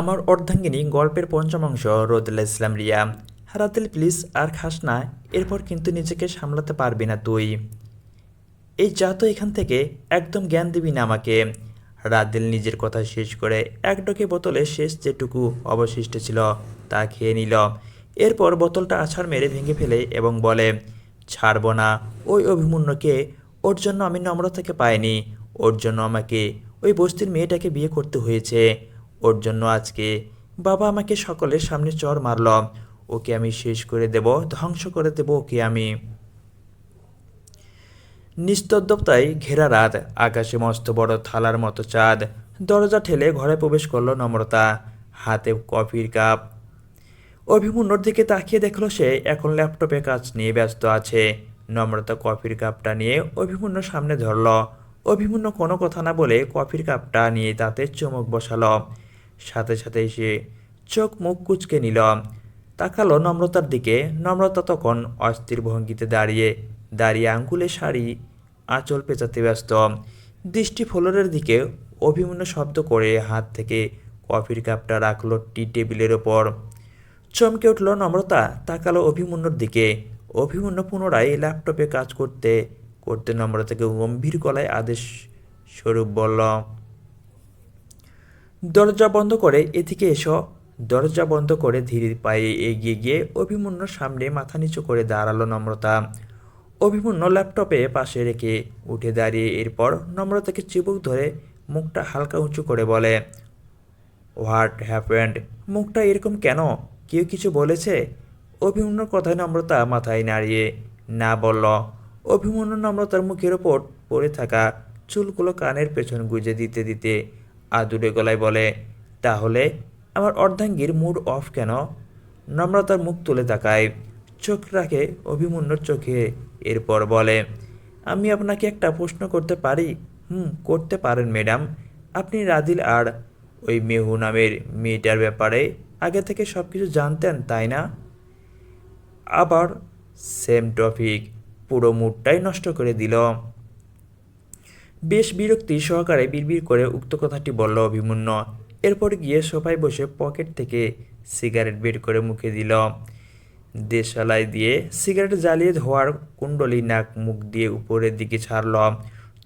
আমার অর্ধাঙ্গিনী গল্পের পঞ্চমাংশ রোদেলা ইসলাম রিয়া। রাতেল প্লিজ আর খাস না, এরপর কিন্তু নিজেকে সামলাতে পারবি না তুই। এই যা তো এখান থেকে একদম জ্ঞান দিবি না আমাকে। রাতেল নিজের কথা শেষ করে এক ডকে বোতলে শেষ যেটুকু অবশিষ্ট ছিল তা খেয়ে নিল। এরপর বোতলটা আছাড় মেরে ভেঙে ফেলে এবং বলে, ছাড়বো না, ওই অভিমন্যুকে। ওর জন্য আমি নম্রতাকে পাইনি। ওর জন্য আমাকে, ওই বস্তির মেয়েটাকে বিয়ে করতে হয়েছে। ওর জন্য আজকে বাবা আমাকে সকলের সামনে চর মারল। ওকে আমি শেষ করে দেব, ধ্বংস করে দেব ওকে আমি। নিস্তব্ধতায় ঘেরা রাত, আকাশে মস্ত বড় থালার মতো চাঁদ, দরজা ঠেলে ঘরে প্রবেশ করল নম্রতা, হাতে কফির কাপ। অভিমন্যুর দিকে তাকিয়ে দেখল সে এখন ল্যাপটপে কাজ নিয়ে ব্যস্ত আছে। নম্রতা কফির কাপটা নিয়ে অভিমন্যুর সামনে ধরল। অভিমন্যু কোনো কথা না বলে কফির কাপটা নিয়ে তাতে চমক বসালো। সাথে সাথে সে চোখ মুখ কুচকে নিল। তাকালো নম্রতার দিকে। নম্রতা তখন অস্থির ভঙ্গিতে দাঁড়িয়ে দাঁড়িয়ে আঙ্গুলে শাড়ি, আঁচল পেঁচাতে ব্যস্ত। দৃষ্টি ফ্লোরের দিকে অভিমন্যু শব্দ করে হাত থেকে কফির কাপটা রাখল টি টেবিলের ওপর। চমকে উঠল নম্রতা, তাকালো অভিমন্যুর দিকে। অভিমন্যু পুনরায় ল্যাপটপে কাজ করতে করতে নম্রতাকে গম্ভীর গলায় আদেশ স্বরূপ বলল দরজা বন্ধ করে এদিকে এসো। দরজা বন্ধ করে ধীরে পায়ে এগিয়ে গিয়ে অভিমন্যুর সামনে মাথা নিচু করে দাঁড়াল নম্রতা। অভিমন্য ল্যাপটপে পাশে রেখে উঠে দাঁড়িয়ে এরপর নম্রতাকে চিবুক ধরে মুখটা হালকা উঁচু করে বলে হোয়াট হ্যাপেন্ড মুখটা এরকম কেন? কেউ কিছু বলেছে? অভিমন্যুর কথায় নম্রতা মাথায় নাড়িয়ে, না বলল। অভিমন্যু নম্রতার মুখের ওপর পড়ে থাকা চুলগুলো কানের পেছন গুজে দিতে দিতে আদুরে গলায় বলে, তাহলে আমার অর্ধাঙ্গীর মুড অফ কেন? নম্রতার মুখ তুলে তাকায়, চোখ রাখে অভিমন্যুর চোখে। এরপর বলে, আমি আপনাকে একটা প্রশ্ন করতে পারি? হুম, করতে পারেন ম্যাডাম। আপনি রাদিল আর ওই মেহু নামের মেয়েটার ব্যাপারে আগে থেকে সব কিছু জানতেন, তাই না? আবার সেম টপিক, পুরো মুডটাই নষ্ট করে দিল। বেশ বিরক্তি সহকারে বিড়বিড় করে উক্ত কথাটি বলল অভিমন্য। এরপর গিয়ে সোফায় বসে পকেট থেকে সিগারেট বের করে মুখে দিল। দেশালাই দিয়ে সিগারেট জ্বালিয়ে ধোয়ার কুণ্ডলি নাক মুখ দিয়ে উপরের দিকে ছাড়ল।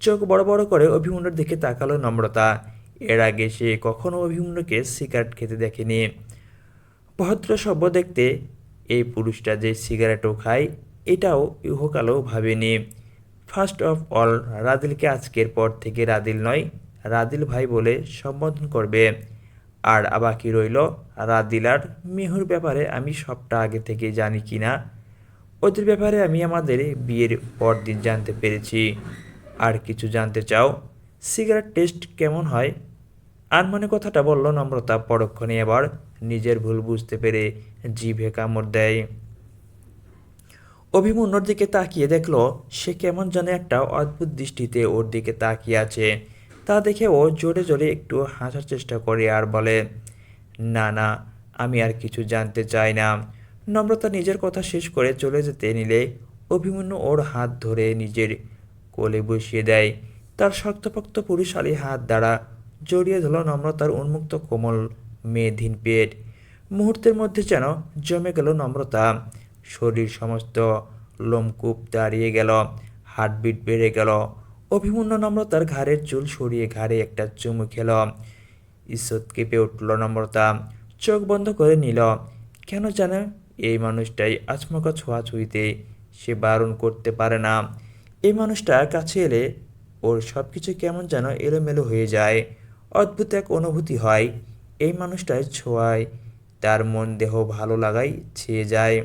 চোখ বড় বড় করে অভিমন্যুর দিকে তাকালো নম্রতা। এর আগে সে কখনো অভিমন্যুকে সিগারেট খেতে দেখেনি। ভদ্র সভ্য দেখতে, এই পুরুষটা যে সিগারেটও খায়, এটাও ইহকালেও ভাবেনি। ফার্স্ট অফ অল রাদিলকে আজকের পর থেকে রাদিল নয়, রাদিল ভাই বলে সম্বোধন করবে। আর আবাকি রইল? রাদিল আর মেহুর ব্যাপারে আমি সবটা আগে থেকে জানি কি না, ওদের ব্যাপারে আমি আমাদের বিয়ের পরদিন জানতে পেরেছি। আর কিছু জানতে চাও? সিগারেট টেস্ট কেমন হয়? আর মনে কথাটা বলল নম্রতা পরক্ষণে এবার নিজের ভুল বুঝতে পেরে জিভে কামড় দেয়। অভিমন্যুর দিকে তাকিয়ে দেখল, সে কেমন যেন একটা অদ্ভুত দৃষ্টিতে ওর দিকে তাকিয়ে আছে। তা দেখে ও জোরে জোরে একটু হাসার চেষ্টা করে আর বলে, না না, আমি আর কিছু জানতে চাই না। নম্রতা নিজের কথা শেষ করে চলে যেতে নিলে অভিমন্যু ওর হাত ধরে নিজের কোলে বসিয়ে দেয়। তার শক্তপোক্ত পুরুষালী হাত দ্বারা জড়িয়ে ধরল নম্রতার উন্মুক্ত কোমল মেয়েধীন পেট। মুহূর্তের মধ্যে যেন জমে গেল নম্রতা। শরীর সমস্ত লোমকূপ দাঁড়িয়ে গেল, হার্টবিট বেড়ে গেল। অভিমন্য নম্রতার ঘাড়ের চুল সরিয়ে ঘাড়ে একটা চুমু খেল। ঈশ্বর কেঁপে উঠল নম্রতা, চোখ বন্ধ করে নিল। কেন জানে, এই মানুষটাই আচমকা ছোঁয়াছুঁইতে সে বারণ করতে পারে না। এই মানুষটা কাছে এলে ওর সব কিছু কেমন যেন এলোমেলো হয়ে যায়। অদ্ভুত এক অনুভূতি হয়। এই মানুষটার ছোঁয়ায়, তার মন দেহ ভালো লাগাই ছেয়ে যায়।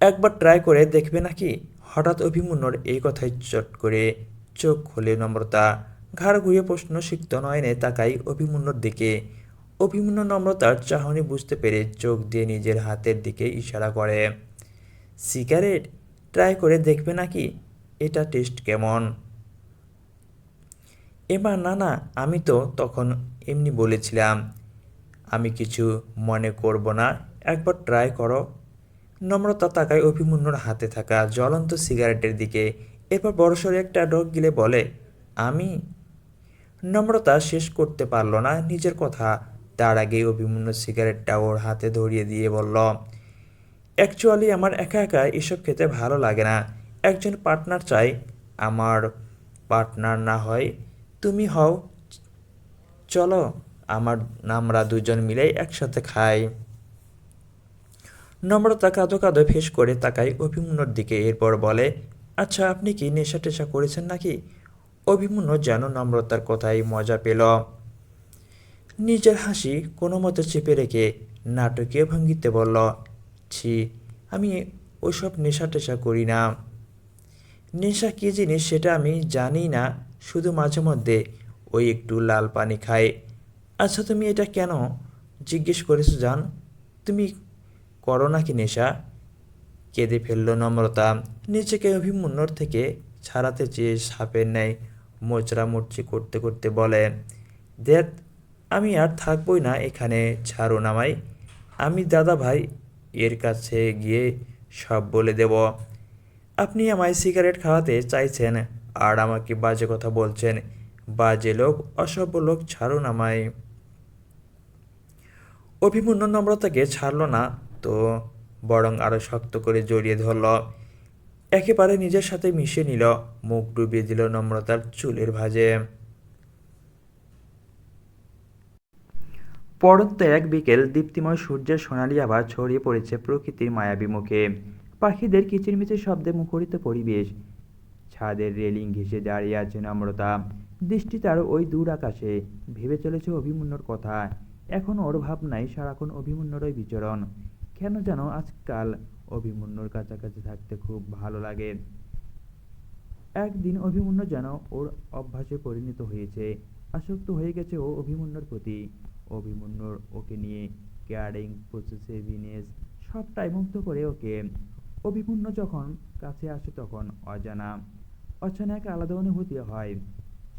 একবার ট্রাই করে দেখবে নাকি? হঠাৎ অভিমন্যুর এই কথায় চট করে চোখ খুলে নম্রতা। ঘাড় ঘুরিয়ে প্রশ্ন সিক্ত নয়নে তাকাই অভিমন্যুর দিকে। অভিমন্য নম্রতার চাহনি বুঝতে পেরে চোখ দিয়ে নিজের হাতের দিকে ইশারা করে। সিগারেট? ট্রাই করে দেখবে নাকি? এটা টেস্ট কেমন? এবার না না, আমি তো তখন এমনি বলেছিলাম। আমি কিছু মনে করব না। একবার ট্রাই করো। নম্রতা তাকায় অভিমন্যুর হাতে থাকা জ্বলন্ত সিগারেটের দিকে এরপর বড়সড় একটা ডগ গিলে বলে, আমি? নম্রতা শেষ করতে পারল না নিজের কথা। তার আগেই অভিমন্যু সিগারেটটা ওর হাতে ধরিয়ে দিয়ে বলল, অ্যাকচুয়ালি আমার একা একা এসব খেতে ভালো লাগে না। একজন পার্টনার চাই। আমার পার্টনার না হয়, তুমি হও। চলো, আমার আমরা দুজন মিলে একসাথে খাই। নম্রতা কাঁদো কাঁদো ফেস করে তাকায় অভিমন্যুর দিকে, এরপর বলে আচ্ছা আপনি কি নেশা টেশা করেছেন নাকি? অভিমন্যু যেন নম্রতার কথাই মজা পেল। নিজের হাসি কোনো মতে চেপে রেখে নাটকীয় ভঙ্গিতে বলল, ছি, আমি ওসব নেশা টেশা করি না। নেশা কী জিনিস সেটা আমি জানি না, শুধু মাঝে মধ্যে ওই একটু লাল পানি খাই। আচ্ছা তুমি এটা কেন জিজ্ঞেস করেছ জান? তুমি করো নাকি নেশা? কেঁদে ফেলল নম্রতা। নিজেকে অভিমন্যর থেকে ছাড়াতে চেয়ে সাপের ন্যায় মোচড়া মুচড়ি করতে করতে বলে, দেখ, আমি আর থাকবই না এখানে, ছাড়ো নামাই। আমি দাদা ভাই এর কাছে গিয়ে সব বলে দেব। আপনি আমায় সিগারেট খাওয়াতে চাইছেন আর আমাকে বাজে কথা বলছেন। বাজে লোক, অসভ্য লোক ছাড়ুন আমায় অভিমন্যু নম্রতাকে ছাড়ল না। তো বরং আরও শক্ত করে জড়িয়ে ধরল। একেবারে নিজের সাথে মিশে নিল, মুখ ডুবিয়ে দিল নম্রতার চুলের ভাঁজে। পরন্ত এক বিকেল দীপ্তিময় সূর্যের সোনালি আবার ছড়িয়ে পড়েছে প্রকৃতির মায়াবী মুখে। পাখিদের কিচিরমিচির শব্দে মুখরিত পরিবেশ। ছাদের রেলিং ঘেঁষে দাঁড়িয়ে আছে নম্রতা। দৃষ্টি তার ওই দূর আকাশে। ভেবে চলেছে অভিমন্যুর কথা। এখন ওর ভাবনায় সারাক্ষণ অভিমন্যুরই বিচরণ। কেন যেন আজকাল অভিমন্যুর কাছাকাছি থাকতে খুব ভালো লাগে। একদিন অভিমন্যু যেন ওর অভ্যাসে পরিণত হয়েছে, আসক্ত হয়ে গেছে ও অভিমন্যুর প্রতি। অভিমন্যুর ওকে নিয়ে কেয়ারিং পসেসিভনেস সবটাই মুগ্ধ করে ওকে। অভিমন্যু যখন কাছে আসে তখন অজানা, অচেনা এক আলাদা অনুভূতি হয়।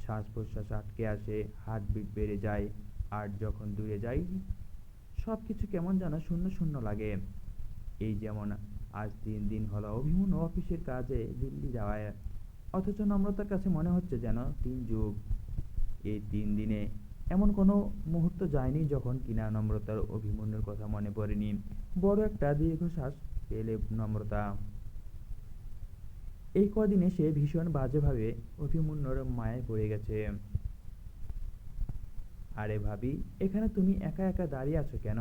শ্বাস প্রশ্বাস আটকে আসে হার্টবিট বেড়ে যায়, আর যখন দূরে যাই সব কিছু কেমন যেন শূন্য শূন্য লাগে। এই যেমন আজ তিন দিন হলো অভিমন্যু অফিসের কাজে দিল্লি যাওয়ায়, অথচ নম্রতার কাছে মনে হচ্ছে যেন তিন যুগ। এই তিন দিনে এমন কোনো মুহূর্ত যায়নি যখন কিনা নম্রতার অভিমন্যুর কথা মনে পড়েনি। বড় একটা দীর্ঘশ্বাস পেলে নম্রতা। এই কদিনে সে ভীষণ বাজেভাবে অভিমন্যুর মায়ায় পড়ে গেছে। আরে ভাবি, এখানে তুমি একা একা দাঁড়িয়ে আছো কেন?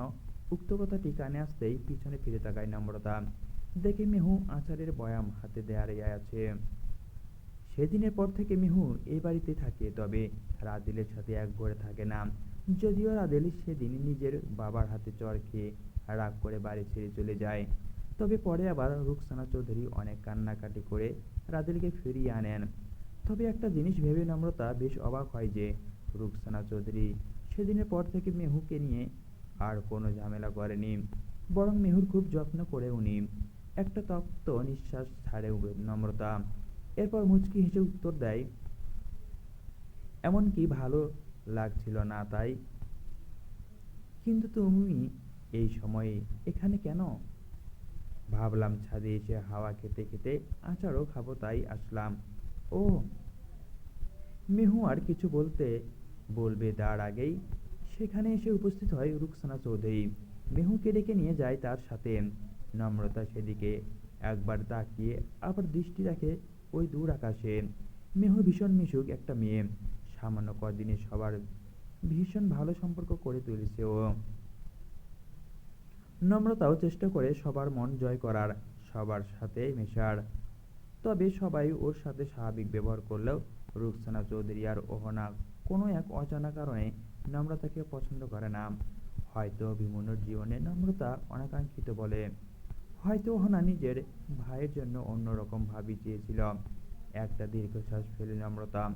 উক্ত কথাটি কানে আসতেই পিছনে ফিরে তাকায় নম্রতা। দেখে মেহু আচারের বয়াম হাতে দাঁড়িয়ে আছে। সেদিনের পর থেকে মিহু এই বাড়িতে থাকে, তবে রাদিলের সাথে এক ঘরে থাকে না। যদিও রাদেল সেদিন নিজের বাবার হাতে চর খেয়ে রাগ করে বাড়ি ছেড়ে চলে যায়। তবে পরে আবার রুকসানা চৌধুরী অনেক কান্নাকাটি করে রাদেলকে ফিরিয়ে আনেন। তবে একটা জিনিস ভেবে নম্রতা বেশ অবাক হয় যে রুকসানা চৌধুরী সেদিনের পর থেকে মেহুকে নিয়ে আর কোনো ঝামেলা করেনি, বরং মেহুর খুব যত্ন করে উনি একটা তপ্ত নিঃশ্বাস ছাড়ে নম্রতা। এরপর মুচকি হেসে উত্তর দেয়, এমনকি ভালো লাগছিল না তাই। কিন্তু তুমি এই সময়ে এখানে কেন? ভাবলাম ছাদে এসে হাওয়া খেতে খেতে আচারও খাব তাই আসলাম। ও। মেহু আর কিছু বলতে বলবে তার আগেই। সেখানে এসে উপস্থিত হয় রুকসানা চৌধুরী। মেহুকে ডেকে নিয়ে যায় তার সাথে। নম্রতা সেদিকে একবার তাকিয়ে, আবার দৃষ্টি রাখে ওই দূর আকাশে। মেহু ভীষণ মিশুক একটা মেয়ে। সামান্য কদিনে সবার ভীষণ ভালো সম্পর্ক করে তুলেছে ও। নম্রতাও চেষ্টা করে সবার মন জয় করার, সবার সাথে মেশার। তবে সবাই ওর সাথে স্বাভাবিক ব্যবহার করলেও রুকসানা চৌধুরী আর ওহনা কোনো এক অজানা কারণে নম্রতাকে পছন্দ করে না। হয়তো অভিমন্যুর জীবনে নম্রতা অনাকাঙ্ক্ষিত বলে। হয়তো ওহনা নিজের ভাইয়ের জন্য অন্যরকম ভাবি চেয়েছিল। একটা দীর্ঘশ্বাস ফেলে নম্রতা।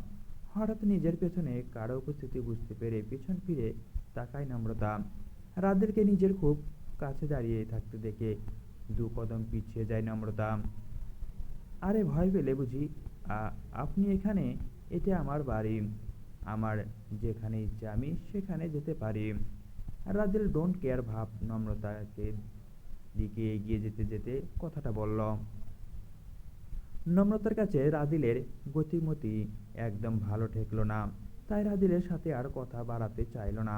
হঠাৎ নিজের পেছনে কারও উপস্থিতি বুঝতে পেরে পিছন ফিরে তাকায় নম্রতা। রাদেরকে নিজের খুব কাছে দাঁড়িয়ে থাকতে দেখে দু কদম পিছিয়ে যায় নম্রতা। আরে ভয় পেলে বুঝি আপনি এখানে? এটা আমার বাড়ি। আমার যেখানে ইচ্ছে আমি সেখানে যেতে পারি। রাজেল ডোন্ট কেয়ার ভাব নম্রতাকে দিকে এগিয়ে যেতে যেতে কথাটা বলল, নম্রতার কাছে রাদিলের গতিমতি একদম ভালো ঠেকলো না। তাই রাদিলের সাথে আর কথা বাড়াতে চাইল না।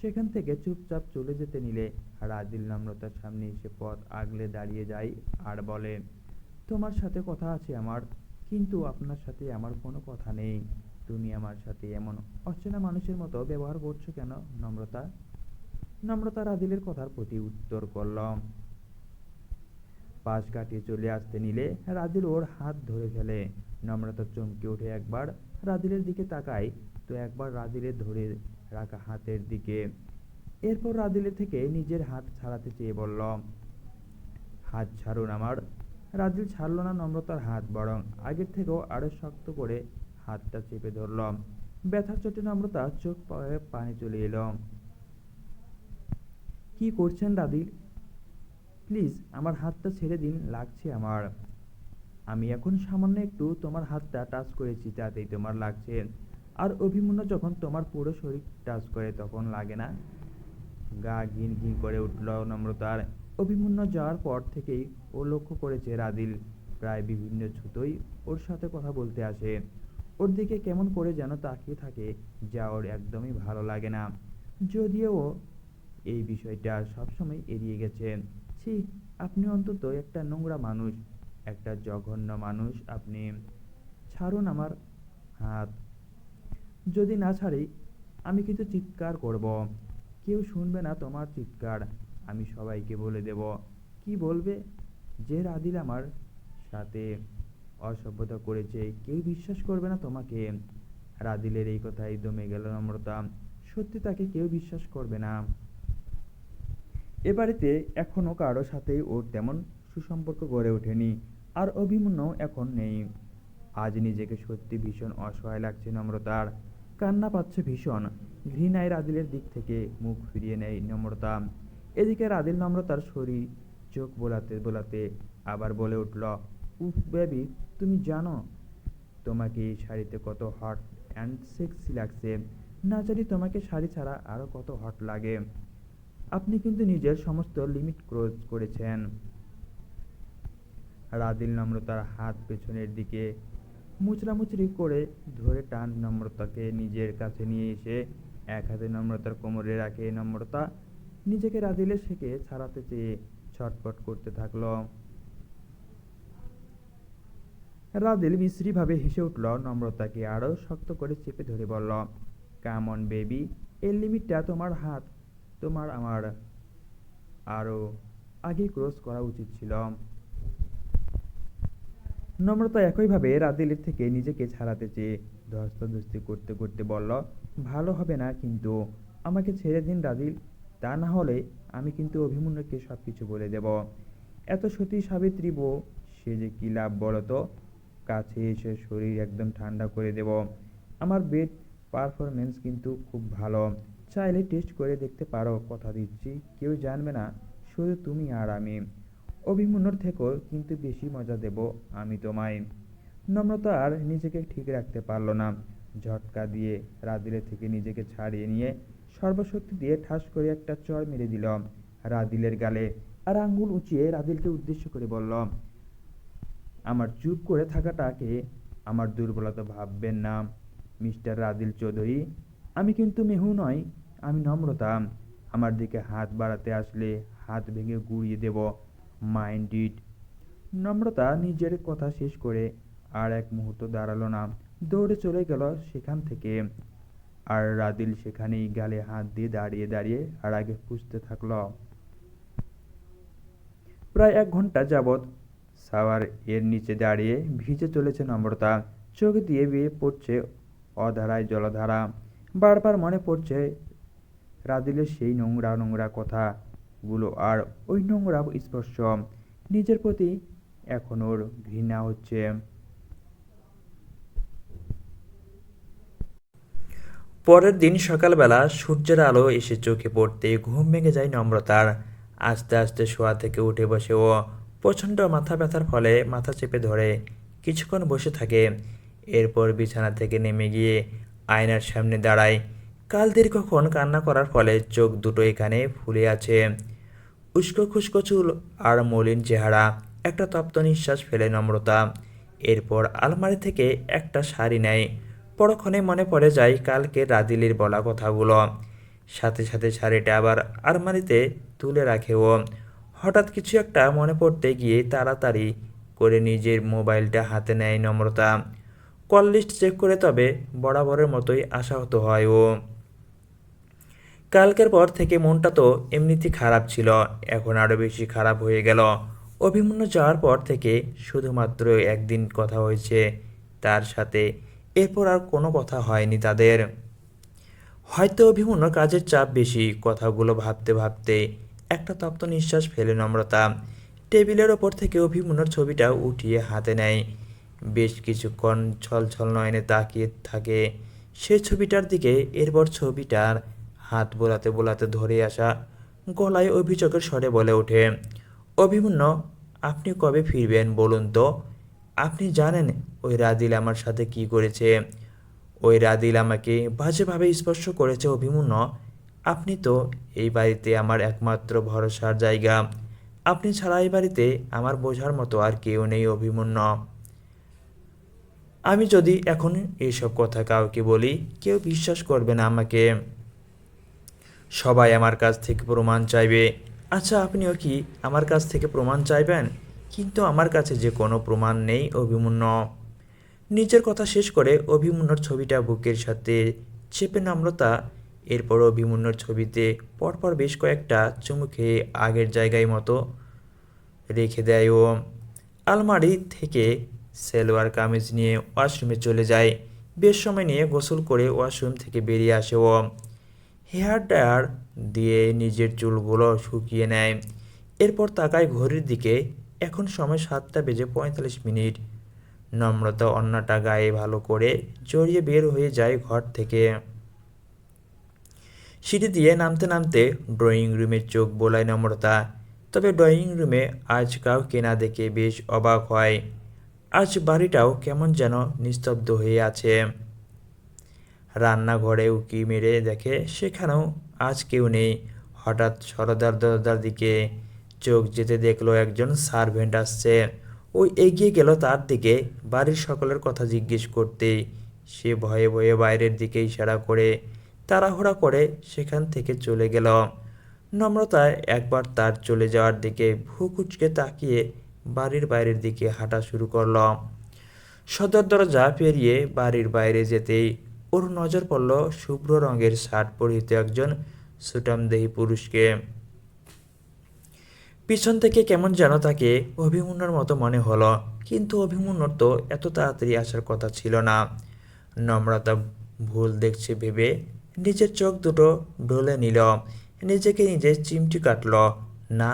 সেখান থেকে চুপচাপ চলে যেতে নিলে রাদিল নম্রতার সামনে এসে পথ আগলে দাঁড়িয়ে যায় আর বলে, তোমার সাথে কথা আছে আমার, কিন্তু আপনার সাথে আমার কোনো কথা নেই। তুমি আমার সাথে এমন অচেনা মানুষের মতো ব্যবহার করছ কেন? নম্রতা? নম্রতা রাদিলের কথার প্রতি উত্তর করলাম। পাশ কাটিয়ে চলে আসতে নিলে রাদিল ওর হাত ধরে ফেলে। নম্রতা চমকে ওঠে একবার রাদিলের দিকে তাকায়, তো একবার রাদিলের ধরে রাখা হাতের দিকে। এরপর রাদিলের থেকে নিজের হাত ছাড়াতে চেয়ে বলল, হাত ছাড়ুন আমার। রাদিল ছাড়ল না নম্রতার হাত, বরং আগের থেকেও আরও শক্ত করে হাতটা চেপে ধরল ব্যথার চোটে নম্রতা চোখ পায়ে পানি চলে এলো। কি করছেন রাদিল প্লিজ, আমার হাতটা ছেড়ে দিন, লাগছে আমার। আমি এখন সামান্য একটু তোমার হাতটা টাচ করেছি, তাতেই তোমার লাগছে। আর অভিমন্যু যখন তোমার পুরো শরীর টাচ করে, তখন লাগে না? গা ঘিন ঘিন করে উঠল নম্রতার। অভিমন্যু যাওয়ার পর থেকেই ও লক্ষ্য করেছে রাদিল। প্রায় বিভিন্ন ছুতোই ওর সাথে কথা বলতে আসে। ওর দিকে কেমন করে যেন তাকিয়ে থাকে, যা ওর একদমই ভালো লাগে না। যদিও এই বিষয়টা সবসময় এড়িয়ে গেছে। ছি, আপনি অন্তত একটা নোংরা মানুষ, একটা জঘন্য মানুষ আপনি। ছাড়ুন আমার হাত। যদি না ছাড়ি, আমি কিন্তু চিৎকার করব। কেউ শুনবে না তোমার চিৎকার, আমি সবাইকে বলে দেব। কি বলবে? যে রাদিল আমার সাথে। অসভ্যতা করেছে। কেউ বিশ্বাস করবে না তোমাকে। রাদিলের এই কথাই দমে গেল নম্রতা। সত্যি তাকে কেউ বিশ্বাস করবে না। এ বাড়িতে এখনও কারও সাথে ওর তেমন সুসম্পর্ক গড়ে ওঠেনি, আর অভিমন্যু এখন নেই। আজ নিজেকে সত্যি ভীষণ অসহায় লাগছে নম্রতার। কান্না পাচ্ছে ভীষণ। ঘৃণায় রাদিলের দিক থেকে মুখ ফিরিয়ে নেয় নম্রতা। এদিকে রাদিল নম্রতার শরীর চোখ বোলাতে বোলাতে আবার বলে উঠল, উফ, বেবি তুমি জানো, তোমাকে এই শাড়িতে কত হট অ্যান্ড সেক্সি লাগছে। না জানি তোমাকে শাড়ি ছাড়া আরও কত হট লাগে। আপনি কিন্তু নিজের সমস্ত লিমিট ক্রস করেছেন। রাদিল নম্রতার হাত পেছনের দিকে মুচড়ামুচড়ি করে ধরে টান নম্রতাকে নিজের কাছে নিয়ে এসে এক হাতে নম্রতার কোমরে রাখে নম্রতা নিজেকে রাদিলের শেখে ছাড়াতে চেয়ে ছটপট করতে থাকল। রাদিল বিশ্রীভাবে হেসে উঠল, নম্রতাকে আরও শক্ত করে চেপে ধরে বলল কামন বেবি এর লিমিটটা তোমার হাত, তোমার আমার। আরও আগে ক্রস করা উচিত ছিল। নম্রতা একইভাবে রাদিলের থেকে নিজেকে ছাড়াতে চেয়ে ধস্তাধস্তি করতে করতে বলল, ভালো হবে না কিন্তু, আমাকে ছেড়ে দিন রাদিল তা না হলে আমি কিন্তু অভিমন্যুকে সব কিছু বলে দেব। এত সতী সাবিত্রী বউ, সে যে কী লাভ বলো তো কাছে এসে শরীর একদম ঠান্ডা করে দেব। আমার বেড পারফরমেন্স কিন্তু খুব ভালো। চাইলে টেস্ট করে দেখতে পারো, কথা দিচ্ছি, কেউ জানবে না, শুধু তুমি আর আমি। অভিমন্যুর থেকেও কিন্তু বেশি মজা দেব আমি তোমায়। নম্রতা আর নিজেকে ঠিক রাখতে পারল না। ঝটকা দিয়ে রাদিলের থেকে নিজেকে ছাড়িয়ে নিয়ে সর্বশক্তি দিয়ে ঠাস করে একটা চড় মেরে দিল। রাদিলের গালে আর আঙ্গুল উঁচিয়ে রাদিলকে উদ্দেশ্য করে বলল আমার চুপ করে থাকাটাকে আমার দুর্বলতা ভাববেন না। মিস্টার রাদিল চৌধুরী, আমি কিন্তু মেহু নয় আমি নম্রতা। আমার দিকে হাত বাড়াতে আসলে হাত ভেঙে গুড়িয়ে দেব, মাইন্ড ইট। নম্রতা নিজের কথা শেষ করে আর এক মুহূর্ত দাঁড়াল না, দৌড়ে চলে গেল সেখান থেকে। আর রাদিল সেখানেই গালে হাত দিয়ে দাঁড়িয়ে দাঁড়িয়ে আর আগে খুঁজতে থাকল। প্রায় এক ঘণ্টা যাবৎ সাওয়ার এর নিচে দাঁড়িয়ে ভিজে চলেছে নম্রতা চোখ দিয়ে বেয়ে পড়ছে অধারায় জলধারা। বারবার মনে পড়ছে রাদিলের সেই নোংরা নোংরা কথাগুলো আর ওই নোংরা স্পর্শ। নিজের প্রতি এখন ওর ঘৃণা হচ্ছে। পরের দিন সকালবেলা সূর্যের আলো এসে চোখে পড়তে ঘুম ভেঙে যায় নম্রতার। আস্তে আস্তে শোয়া থেকে উঠে বসে ও প্রচণ্ড মাথা ব্যথার ফলে মাথা চেপে ধরে কিছুক্ষণ বসে থাকে। এরপর বিছানা থেকে নেমে গিয়ে আয়নার সামনে দাঁড়ায়। কাল দীর্ঘক্ষণ কান্না করার ফলে চোখ দুটো এখানে ফুলে আছে। উস্কো খুস্কো চুল আর মলিন চেহারা, একটা তপ্ত নিঃশ্বাস ফেলে নম্রতা। এরপর আলমারি থেকে একটা শাড়ি নেয়। পরক্ষণে মনে পড়ে যায় কালকে রাদিলের বলা কথাগুলো। সাথে সাথে শাড়িটা আবার আলমারিতে তুলে রাখে ও। হঠাৎ কিছু একটা মনে পড়তে গিয়ে তাড়াতাড়ি করে নিজের মোবাইলটা হাতে নেয় নম্রতা। কল লিস্ট চেক করে তবে বরাবরের মতোই আশাহত হয় ও। কালকের পর থেকে মনটা তো এমনিতেই খারাপ ছিল, এখন আরও বেশি খারাপ হয়ে গেল। অভিমন্যু যাওয়ার পর থেকে শুধুমাত্র একদিন কথা হয়েছে তার সাথে। এরপর আর কোনো কথা হয়নি তাদের। হয়তো অভিমন্য কাজের চাপ বেশি, কথাগুলো ভাবতে ভাবতে একটা তপ্ত নিঃশ্বাস ফেলে নম্রতা। টেবিলের ওপর থেকে অভিমন্যুর ছবিটা উঠিয়ে হাতে নেয়। বেশ কিছুক্ষণ ছল ছল নয়নে তাকিয়ে থাকে। সেই ছবিটার দিকে এরপর ছবিটার হাত বোলাতে বোলাতে ধরে আসা গলায় অভিযোগের স্বরে বলে ওঠে, অভিমন্যু, আপনি কবে ফিরবেন বলুন তো? আপনি জানেন ওই রাদিল আমার সাথে কি করেছে? ওই রাদিল আমাকে বাজেভাবে স্পর্শ করেছে অভিমন্যু। আপনি তো এই বাড়িতে আমার একমাত্র ভরসার জায়গা। আপনি ছাড়া এই বাড়িতে আমার বোঝার মতো আর কেউ নেই অভিমন্যু। আমি যদি এখন এইসব কথা কাউকে বলি, কেউ বিশ্বাস করবে না আমাকে। সবাই আমার কাছ থেকে প্রমাণ চাইবে। আচ্ছা আপনিও কি আমার কাছ থেকে প্রমাণ চাইবেন? কিন্তু আমার কাছে যে কোনো প্রমাণ নেই অভিমন্যু। নিজের কথা শেষ করে অভিমন্যর ছবিটা বুকের সাথে চেপে নম্রতা এরপর অভিমন্যুর ছবিতে পরপর বেশ কয়েকটা চুমু খেয়ে আগের জায়গায় মতো রেখে দেয় ও। আলমারি থেকে সেলোয়ার কামিজ নিয়ে ওয়াশরুমে চলে যায়। বেশ সময় নিয়ে গোসল করে ওয়াশরুম থেকে বেরিয়ে আসে ও। হেয়ার ড্রায়ার দিয়ে নিজের চুলগুলো শুকিয়ে নেয়। এরপর তাকায় ঘড়ির দিকে। এখন সময় সাতটা বেজে পঁয়তাল্লিশ মিনিট। নম্রতা অন্যটা গায়ে ভালো করে জড়িয়ে বের হয়ে যায় ঘর থেকে। সিঁড়ি দিয়ে নামতে নামতে ড্রয়িং রুমে চোখ বোলায় নম্রতা। তবে ড্রয়িং রুমে আজ কাউকে না দেখে বেশ অবাক হয়। আজ বাড়িটাও কেমন যেন নিস্তব্ধ হয়ে আছে। রান্নাঘরে উকি মেরে দেখে সেখানেও আজ কেউ নেই। হঠাৎ সরদার দরদার দিকে চোখ যেতে দেখল একজন সার্ভেন্ট আসছে। ওই এগিয়ে গেল তার দিকে। বাড়ির সকলের কথা জিজ্ঞেস করতে সে ভয়ে ভয়ে বাইরের দিকে ইশারা করে তাড়াহুড়া করে সেখান থেকে চলে গেল। নম্রতা একবার তার চলে যাওয়ার দিকে ভু কুচকে তাকিয়ে বাড়ির বাইরের দিকে হাঁটা শুরু করল। সদর দরজা পেরিয়ে বাড়ির বাইরে যেতেই ওর নজর পড়ল শুভ্র রঙের শার্ট পরিহিত একজন সুটামদেহী পুরুষকে। পিছন থেকে কেমন যেন তাকে অভিমন্যুর মতো মনে হলো, কিন্তু অভিমন্যুর তো এত তাড়াতাড়ি আসার কথা ছিল না। নম্রতা ভুল দেখছে ভেবে নিজের চোখ দুটো ডলে নিল, নিজেকে নিজে চিমটি কাটল। না,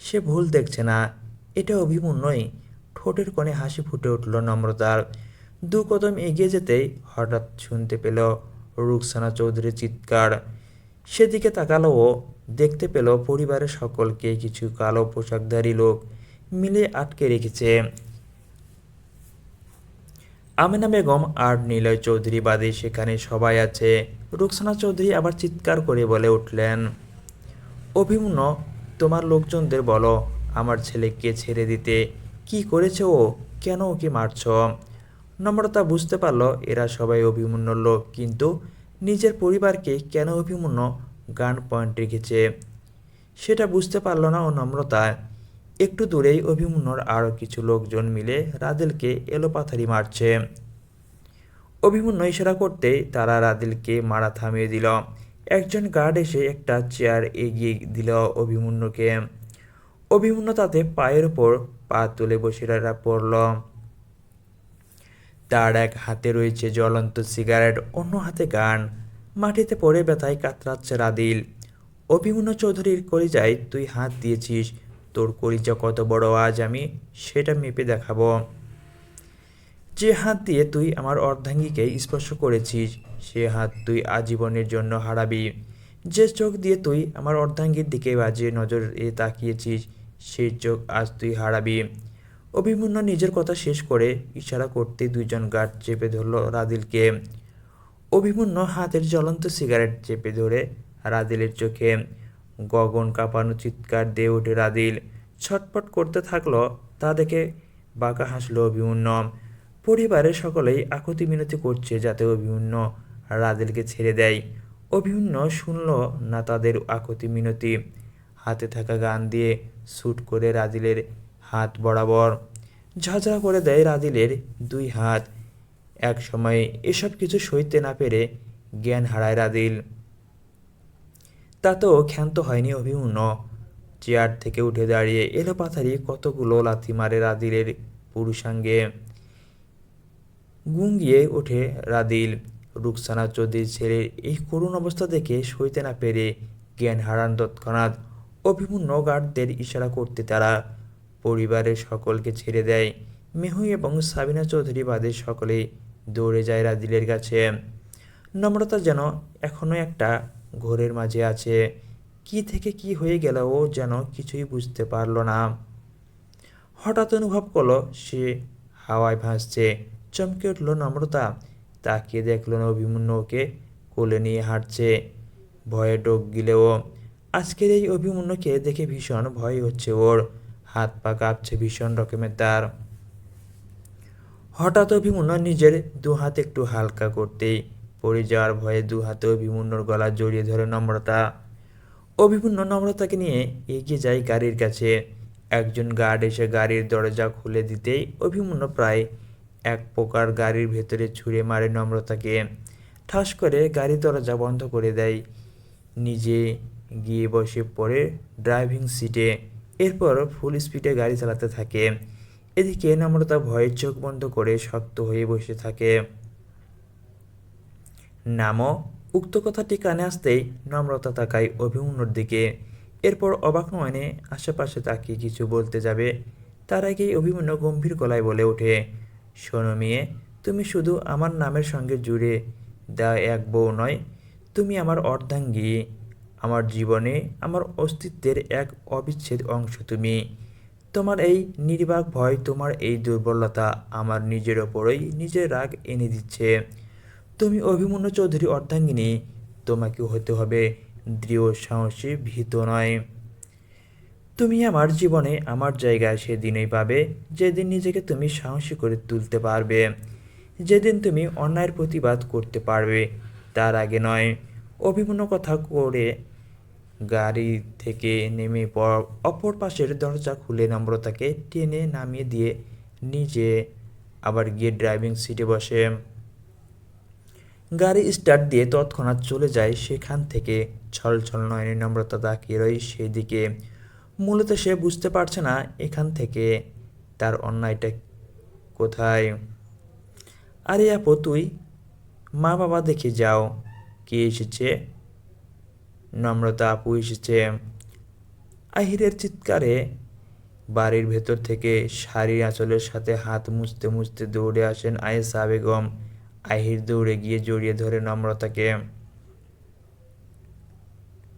সে ভুল দেখছে না। এটা অভিমন্যুই ঠোঁটের কোণে হাসি ফুটে উঠল নম্রতার। দু কদম এগিয়ে যেতেই হঠাৎ শুনতে পেল রুকসানা চৌধুরীর চিৎকার। সেদিকে তাকালো ও দেখতে পেল পরিবারের সকলকে কিছু কালো পোশাকধারী লোক মিলে আটকে রেখেছে। আমেনা বেগম আর নিলয় চৌধুরী বাদে সেখানে সবাই আছে। রুকসানা চৌধুরী আবার চিৎকার করে বলে উঠলেন, অভিমন্য, তোমার লোকজনদের বলো, আমার ছেলেকে ছেড়ে দিতে কি করেছে ও কেন ওকে মারছ? নম্রতা বুঝতে পারল এরা সবাই অভিমন্যুর লোক, কিন্তু নিজের পরিবারকে কেন অভিমন্য গান পয়েন্ট রেখেছে সেটা বুঝতে পারল না ও নম্রতা। একটু দূরেই অভিমন্যর আরও কিছু লোকজন মিলে রাদেলকে এলোপাথারি মারছে। অভিমন্যু ইশারা করতেই তারা রাদিলকে মারা থামিয়ে দিল। একজন গার্ড এসে একটা চেয়ার এগিয়ে দিল অভিমন্যুকে। অভিমন্যু তাতে পায়ের ওপর পা তুলে বসে পড়ল। তার এক হাতে রয়েছে জ্বলন্ত সিগারেট অন্য হাতে গান। মাটিতে পড়ে ব্যথায় কাতরাচ্ছে রাদিল। অভিমন্যু চৌধুরীর কলিজায় তুই হাত দিয়েছিস, তোর কলিজা কত বড়, আজ আমি সেটা মেপে দেখাবো। যে হাত দিয়ে তুই আমার অর্ধাঙ্গীকে স্পর্শ করেছিস, সে হাত তুই আজীবনের জন্য হারাবি। যে চোখ দিয়ে তুই আমার অর্ধাঙ্গীর দিকে বাজে নজর এ তাকিয়েছিস সেই চোখ আজ তুই হারাবি। অভিমন্যু নিজের কথা শেষ করে ইশারা করতে দুইজন গার্ড চেপে ধরল রাদিলকে। অভিমন্যু হাতের জ্বলন্ত সিগারেট চেপে ধরে রাদিলের চোখে গগন কাঁপানো চিৎকার দিয়ে ওঠে রাদিল। ছটপট করতে থাকল, তা দেখে বাঁকা হাসলো অভিমন্যু। পরিবারের সকলেই আকুতি মিনতি করছে যাতে অভিমন্য রাদিলকে ছেড়ে দেয়। অভিমন্য শুনল না তাদের আকুতি মিনতি। হাতে থাকা গান দিয়ে শ্যুট করে রাদিলের হাত বরাবর ঝাঁঝরা করে দেয় রাদিলের দুই হাত। এক সময় এসব কিছু সইতে না পেরে জ্ঞান হারায় রাদিল তাতেও ক্ষান্ত হয়নি অভিমন্য। চেয়ার থেকে উঠে দাঁড়িয়ে এলো পাথারি কতগুলো লাথি মারে রাদিলের পুরুষাঙ্গে। গুঙ্গিয়ে ওঠে রাদিল। রুকসানা চৌধুরীর ছেলের এই করুণ অবস্থা দেখে সইতে না পেরে জ্ঞান হারান তৎক্ষণাৎ অভিমন্য গার্ডদের ইশারা করতে তারা পরিবারের সকলকে ছেড়ে দেয়। মেহু এবং সাবিনা চৌধুরী বাদে সকলে দৌড়ে যায় রাদিলের কাছে। নম্রতা যেন এখনও একটা ঘোরের মাঝে আছে। কি থেকে কি হয়ে গেল ও যেন কিছুই বুঝতে পারল না। হঠাৎ অনুভব করল সে হাওয়ায় ভাসছে। চমকে উঠল? নম্রতা? তাকিয়ে দেখল না অভিমন্যু ওকে কোলে নিয়ে হাঁটছে। ভয়ে ডোক গিলেও আজকের এই অভিমন্যুকে দেখে ভীষণ ভয় হচ্ছে ওর। হাত পা কাঁপছে ভীষণ রকমের তার। হঠাৎ অভিমন্যু নিজের দু হাত একটু হালকা করতেই পড়ে যাওয়ার ভয়ে দু হাতে অভিমন্যুর গলা জড়িয়ে ধরে নম্রতা। অভিমন্য নম্রতাকে নিয়ে এগিয়ে যায় গাড়ির কাছে। একজন গার্ড এসে গাড়ির দরজা খুলে দিতেই অভিমন্য প্রায় এক প্রকার গাড়ির ভেতরে ছুঁড়ে মারে নম্রতাকে। ঠাস করে গাড়ি দরজা বন্ধ করে দেয়। নিজে গিয়ে বসে পড়ে ড্রাইভিং সিটে। এরপর ফুল স্পিডে গাড়ি চালাতে থাকে। এদিকে নম্রতা ভয়ে চোখ বন্ধ করে শক্ত হয়ে বসে থাকে। নামও উক্ত কথাটি কানে আসতেই নম্রতা তাকায় অভিমন্যুর দিকে। এরপর অবাক নয়নে আশেপাশে তাকিয়ে কিছু বলতে যাবে। তার আগেই অভিমন্যু গম্ভীর গলায় বলে ওঠে শোনো মেয়ে, তুমি শুধু আমার নামের সঙ্গে জুড়ে দেওয়া এক বউ নয়, তুমি আমার অর্ধাঙ্গী। আমার জীবনে আমার অস্তিত্বের এক অবিচ্ছেদ অংশ তুমি। তোমার এই নির্বাক ভয়, তোমার এই দুর্বলতা আমার নিজের ওপরই নিজের রাগ এনে দিচ্ছে। তুমি অভিমন্যু চৌধুরী অর্ধাঙ্গিনী, তোমাকে হতে হবে দৃঢ় সাহসী ভীত নয়। তুমি আমার জীবনে আমার জায়গায় সেদিনই পাবে, যেদিন নিজেকে তুমি সাহসী করে তুলতে পারবে, যেদিন তুমি অন্যায়ের প্রতিবাদ করতে পারবে। তার আগে নয়, অভিমন্য কথা করে গাড়ি থেকে নেমে পর অপর পাশের দরজা খুলে নম্রতাকে টেনে নামিয়ে দিয়ে নিজে আবার গিয়ে ড্রাইভিং সিটে বসে। গাড়ি স্টার্ট দিয়ে তৎক্ষণাৎ চলে যায় সেখান থেকে ছল ছল নয়নে নম্রতা তাকিয়ে রই সেদিকে। মূলত সে বুঝতে পারছে না এখান থেকে তার অন্যায়টা কোথায়। আরে আপু, তুই? মা বাবা দেখে যাও কে এসেছে। নম্রতা আপু এসেছে। আহিরের চিৎকারে বাড়ির ভেতর থেকে শাড়ির আঁচলের সাথে হাত মুছতে মুছতে দৌড়ে আসেন আয়েশা বেগম। আহির দৌড়ে গিয়ে জড়িয়ে ধরে নম্রতাকে।